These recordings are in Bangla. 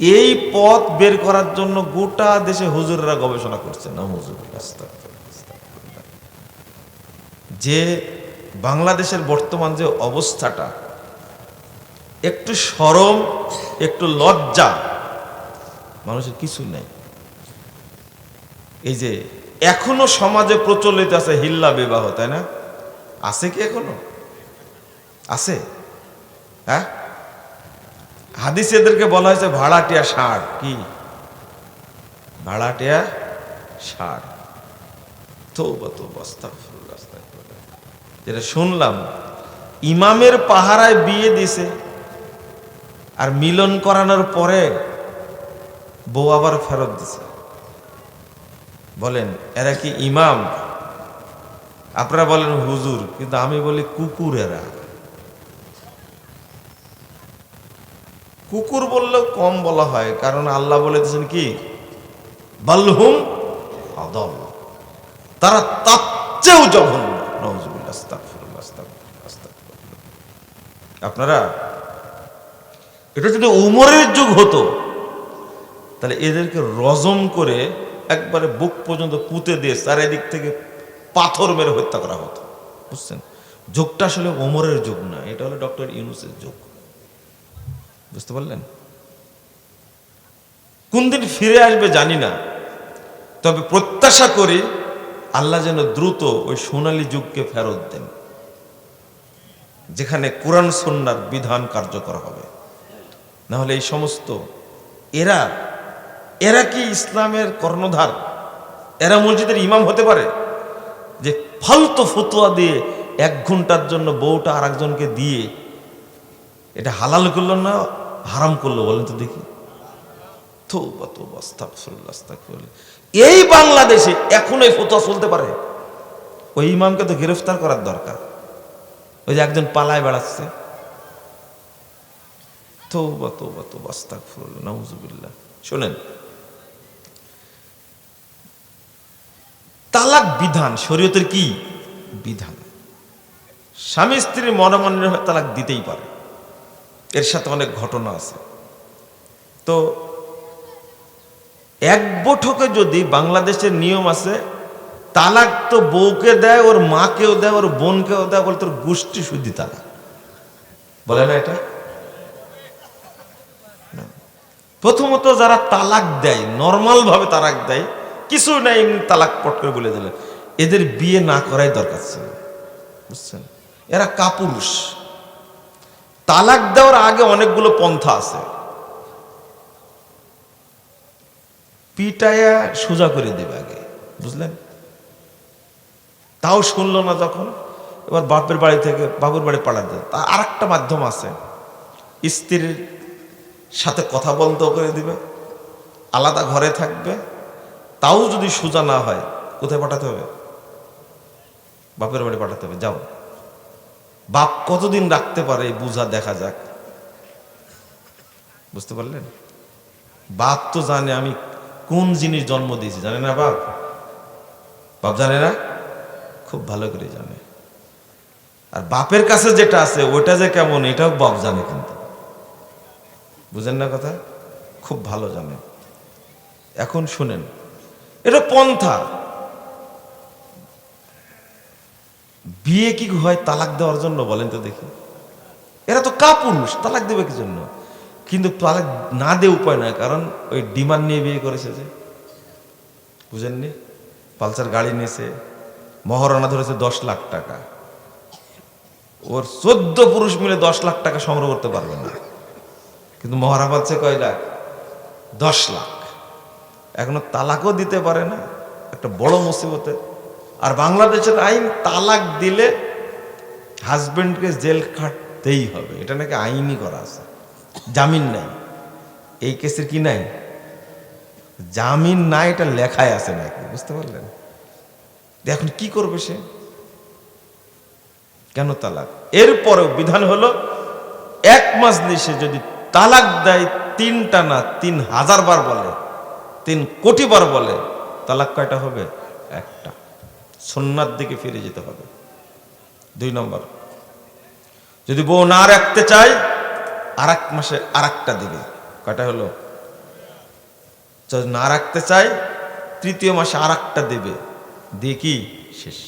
এই পথ বের করার জন্য গোটা দেশে হুজুররা গবেষণা করছে না হুজুর যে বাংলাদেশের বর্তমান যে অবস্থাটা, একটু সরম, একটু লজ্জা, মানুষের কিছু নেই। এই যে এখনও সমাজে প্রচলিত আছে হিল্লা বিবাহ, তাই না? আছে কি এখনও? আছে। হ্যাঁ? হাদিস এদেরকে বলা হয়েছে ভাড়াটিয়া ষাঁড়। কি? ভাড়াটিয়া ষাঁড়। তো বস্তা যেটা শুনলাম, ইমামের পাহারায় বিয়ে দিছে, আর মিলন করানোর পরে বউ আবার ফেরত দিছে। বলেন, এরা কি ইমাম? আপনারা বলেন, হুজুর, কিন্তু আমি বলি কুকুর কুকুর বললেও কম বলা হয়, কারণ আল্লাহ বলে দিয়েছেন কি? বাল্হুম আদল। তারা তার চেয়েও জঘন্য। আপনারা, এটা যদি উমরের যুগ হতো, তাহলে এদেরকে রজম করে একবারে বুক পর্যন্ত পুঁতে দিয়ে চারিদিক থেকে পাথর মেরে হত্যা করা হতো। বুঝছেন? যুগটা আসলে ওমরের যুগ না, এটা হলো ডক্টর ইউনুসের যুগ। বুঝতে পারলেন? কোন দিন ফিরে আসবে জানি না। তবে প্রত্যাশা করি আল্লাহ যেন দ্রুত ওই সোনালি যুগকে ফেরত দেন, যেখানে কোরআন সন্ন্যার বিধান কার্যকর হবে। না হলে এই সমস্ত এরা এরা কি ইসলামের কর্ণধার? এরা মসজিদের ইমাম হতে পারে? যে ফালতু ফতুয়া দিয়ে এক ঘণ্টার জন্য বউটা আরেকজনকে দিয়ে এটা হালাল করল না হারাম করল বলেন তো দেখি। এই বাংলাদেশে এখন এই ফতুয়া চলতে পারে? ওই ইমামকে তো গ্রেফতার করার দরকার। ওই যে একজন পালায় বেড়াচ্ছে। শোনেন, তালাক বিধান শরীয়তের কি? বিধান। স্বামী স্ত্রীর মনোমান্য হয়ে তালাক দিতেই পারে। এর সাথে অনেক ঘটনা আছে। তো এক বৈঠকে যদি বাংলাদেশের নিয়ম আছে, তালাক তো বউকে দেয়, ওর মাকেও দেয়, ওর বোনকেও দেয়, বলে তোর গোষ্ঠী শুদ্ধি তালাক। বলে না এটা? প্রথমত যারা তালাক দেয় নর্মাল ভাবে তালাক দেয়, কিছু নাই এমনি তালাক পট করে বলে দিলেন। এদের বিয়ে না করাই দরকার ছিল। বুঝছেন? এরা কাপুরুষ। তালাক দেওয়ার আগে অনেকগুলো পন্থা আছে। পিটায়া সোজা করে দেবে আগে, বুঝলেন? তাও শুনলো না যখন, এবার বাপের বাড়ি থেকে বাবুর বাড়ি পাঠাতে তা আর একটা মাধ্যম আছে। স্ত্রীর সাথে কথা বন্ধ করে দিবে, আলাদা ঘরে থাকবে, তাও যদি সোজা না হয়, কোথায় পাঠাতে হবে? বাপের বাড়ি পাঠাতে হবে, যাও। বাপ কতদিন রাখতে পারে বুঝা দেখা যাক। বুঝতে পারলেন? বাপ তো জানে আমি কোন জিনিস জন্ম দিয়েছি, জানে না বাপ? বাপ জানে না? খুব ভালো করে জানে। আর বাপের কাছে যেটা আছে, ওটা যে কেমন, এটাও বাপ জানে কিন্তু। বুঝেন না কথা? খুব ভালো জানে। এখন শুনেন, এটা পন্থা। বিয়ে কি হয় তালাক দেওয়ার জন্য বলেন তো দেখি। এরা তো কাপুরুষ, তালাক দেবে কি জন্য? কিন্তু তালাক না দিয়ে উপায় নয়, কারণ ওই ডিমান্ড নিয়ে বিয়ে করেছে যে। বুঝেননি? পালসার গাড়ি নিয়েছে, মহারণা ধরেছে দশ লাখ টাকা। ওর চোদ্দ পুরুষ মিলে দশ লাখ টাকা সংগ্রহ করতে পারবে না। কিন্তু মহারা পাচ্ছে কয় লাখ? দশ লাখ। এখনও তালাকও দিতে পারে না। একটা বড় মুসিবতে আর বাংলাদেশের আইন তালাক দিলে হাজবেন্ডকে জেল খাটতেই হবে। এটা নাকি আইনই করা আছে। জামিন নাই। এই কেসের কি নাই? জামিন না এটা লেখায় আছে নাকি, বুঝতে পারলেন? এখন কি করবে সে? কেন তালাক? এরপরেও বিধান হলো, এক মাস সে যদি তালাক দেয় তিনটা না তিন হাজার বার বলে, তিন কোটি বার বলে, তালাক কয়টা হবে? একটা। সন্ন্যার দিকে ফিরে যেতে হবে। দুই নম্বর, যদি বউ না রাখতে চায় আর এক মাসে আর একটা দিবে। কয়টা হলো? না রাখতে চায়, তৃতীয় মাসে আর একটা দেবে। দিয়ে কি? শেষ।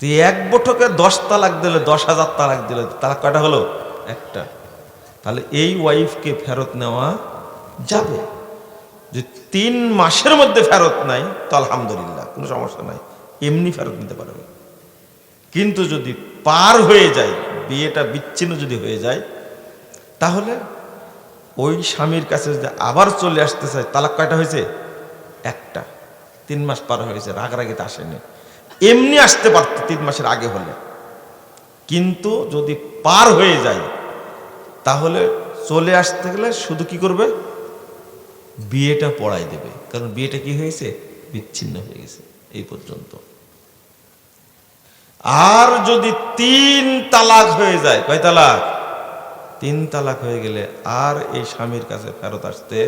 তুই এক বৈঠকে দশ তালাক দিলে, দশ হাজার তালাক দিলে তালাক কয়টা হলো? একটা। তাহলে এই ওয়াইফকে ফেরত নেওয়া যাবে। যে তিন মাসের মধ্যে ফেরত নাই, তো আলহামদুলিল্লাহ, কোনো সমস্যা নাই। এমনি ফেরত নিতে পারবে। কিন্তু যদি পার হয়ে যায়, বিয়েটা বিচ্ছিন্ন যদি হয়ে যায়, তাহলে ওই স্বামীর কাছে যদি আবার চলে আসতে চায়, তালাক কয়টা হয়েছে? একটা। তিন মাস পার হয়েছে, রাগারাগিতে আসেনি। এমনি আসতে পারত তিন মাসের আগে হলে। কিন্তু যদি পার হয়ে যায়, তাহলে চলে আসতে গেলে শুধু কি করবে? বিয়েটা পড়াই দেবে। কারণ বিয়েটা কি হয়েছে? বিচ্ছিন্ন হয়ে গেছে। এই পর্যন্ত। আর যদি তিন তালাক হয়ে যায়, কয় তালাক? তিন তালাক হয়ে গেলে আর এই স্বামীর কাছে ফেরত আসতে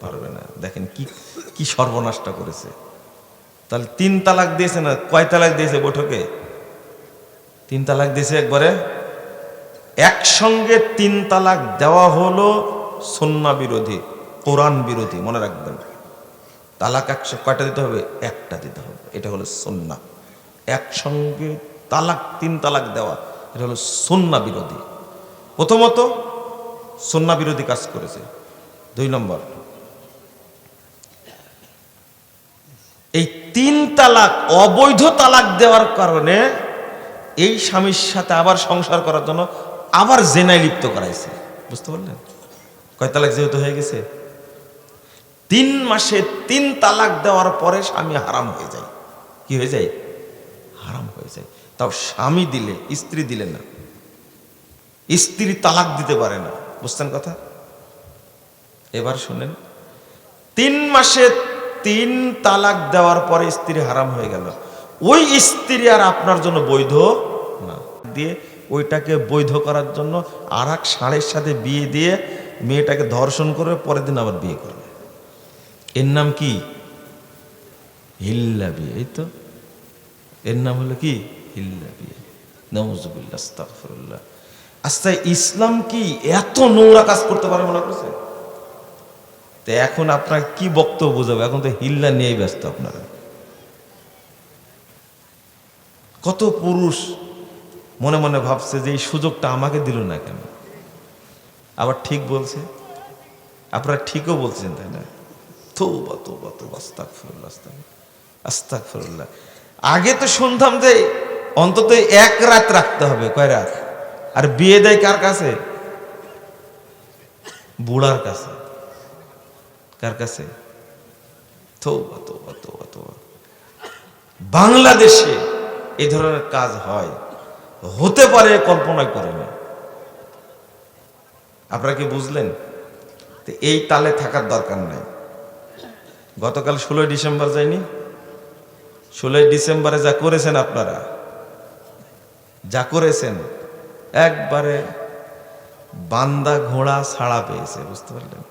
পারবে না। দেখেন কি কি সর্বনাশটা করেছে। তাহলে তিন তালাক দিয়েছে না, কয় তালাক দিয়েছে বৈঠকে? তিন তালাক দিয়েছে একবারে? একসঙ্গে তিন তালাক দেওয়া হলো সন্না বিরোধী, কোরআন বিরোধী, মনে রাখবেন। তালাক একশো, কয়টা দিতে হবে? একটা দিতে হবে। এটা হলো সন্না। একসঙ্গে তালাক, তিন তালাক দেওয়া, এটা হলো সন্না বিরোধী। প্রথমত, সন্না বিরোধী কাজ করেছে। দুই নম্বর, এই তিন তালাক, অবৈধ তালাক দেওয়ার কারণে এই স্বামীর সাথে আবার সংসার করার জন্য আবার জেনায় লিপ্ত করাইছে। বুঝতে পারলেন? কয় তালাক যেহেতু হয়ে গেছে, তিন মাসে তিন তালাক দেওয়ার পরে স্বামী হারাম হয়ে যায়। কি হয়ে যায়? তাও স্বামী দিলে, স্ত্রী দিলে না। স্ত্রী তালাক দিতে পারে না। বুঝছেন কথা? এবার শুনেন। তিন মাসে তিন তালাক দেওয়ার পরে স্ত্রী হারাম হয়ে গেল। ওই স্ত্রী আর আপনার জন্য বৈধ না। দিয়ে ওইটাকে বৈধ করার জন্য আর এক ষাঁড়ের সাথে বিয়ে দিয়ে মেয়েটাকে ধর্ষণ করে পরের দিন আবার বিয়ে করবে। এর নাম কি? হিল্লা বিয়ে এই তো। এর নাম হলো কি? আচ্ছা ইসলাম কি এত নোংরা কাজ করতে পারে মনে করছে তো এখন আপনার কি বক্তব্য বোঝাবে? এখন তো হিল্লা নিয়েই ব্যস্ত আপনারা। কত পুরুষ মনে মনে ভাবছে যে এই সুযোগটা আমাকে দিল না কেন? আবার ঠিক বলছে? আপনারা ঠিকও বলছেন, তাই না? তোবা তোবা তোবা, আস্তাগফিরুল্লাহ আস্তাগফিরুল্লাহ। আস্তাগফিরুল্লাহ। আগে তো শুনতাম যে অন্তত এক রাত রাখতে হবে। কয় রাত? আর বিয়ে দেয় কার কাছে? বুড়ার কাছে। কার কাছে? বাংলাদেশে এই ধরনের কাজ হয়। হতে পারে কল্পনা করে না। আপনারা কি বুঝলেন? এই তালে থাকার দরকার নাই। গতকাল ষোলোই ডিসেম্বর যায়নি। ষোলোই ডিসেম্বরে যা করেছেন আপনারা যা করেছেন, একবারে বান্দা ঘোড়া ছাড়া পেয়েছে, বুঝতে পারলেন?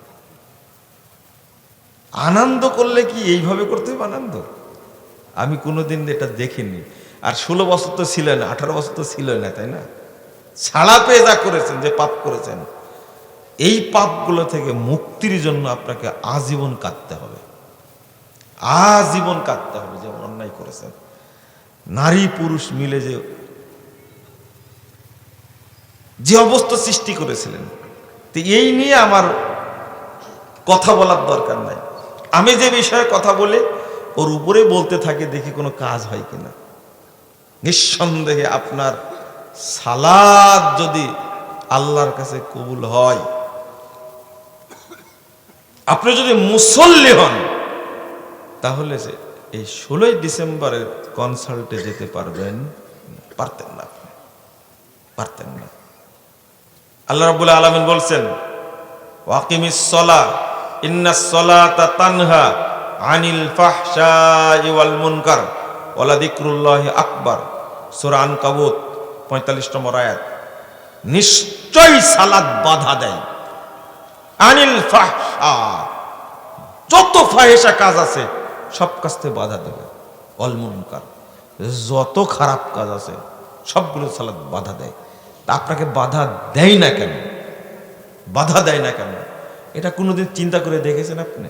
আনন্দ করলে কি এইভাবে করতে হবে আনন্দ? আমি কোনোদিন এটা দেখিনি। আর ষোলো বছর তো ছিল না, আঠারো বছর তো ছিল না, তাই না? ছাড়া পেয়ে যা করেছেন, যে পাপ করেছেন, এই পাপগুলো থেকে মুক্তির জন্য আপনাকে আজীবন কাঁদতে হবে। আজীবন কাঁদতে হবে, যেমন অন্যায় করেছেন। নারী পুরুষ মিলে যে যে অবস্থা সৃষ্টি করেছিলেন। তো এই নিয়ে আমার কথা বলার দরকার নাই। আমি যে বিষয়ে কথা বলে, ওর উপরে বলতে থাকি, দেখি কোনো কাজ হয় কিনা। নিঃসন্দেহে আপনার সালাদ যদি আল্লাহর কাছে কবুল হয়, আপনি যদি মুসল্লি হন, তাহলে যে এই ষোলোই ডিসেম্বরের কনসার্টে যেতে পারবেন, পারতেন না পারতেন না। আল্লাহ রাবুল আলমিন বলছেন, ওয়াকিমিস সলা ইন্নাস সালাতা তানহা আনিল ফাহশাই ওয়াল মুনকার আকবার। সূরা আনকাবুত 45 নম্বর আয়াত। নিশ্চয়ই সালাত বাধা দেয়। আনিল ফাহশা, যত ফাহেসা কাজ আছে, সব কাজ থেকে বাধা দেবে। অল যত খারাপ কাজ আছে, সবগুলো সালাত বাধা দেয়। তা আপনাকে বাধা দেয় না কেন? বাধা দেয় না কেন? এটা কোনোদিন চিন্তা করে দেখেছেন আপনি?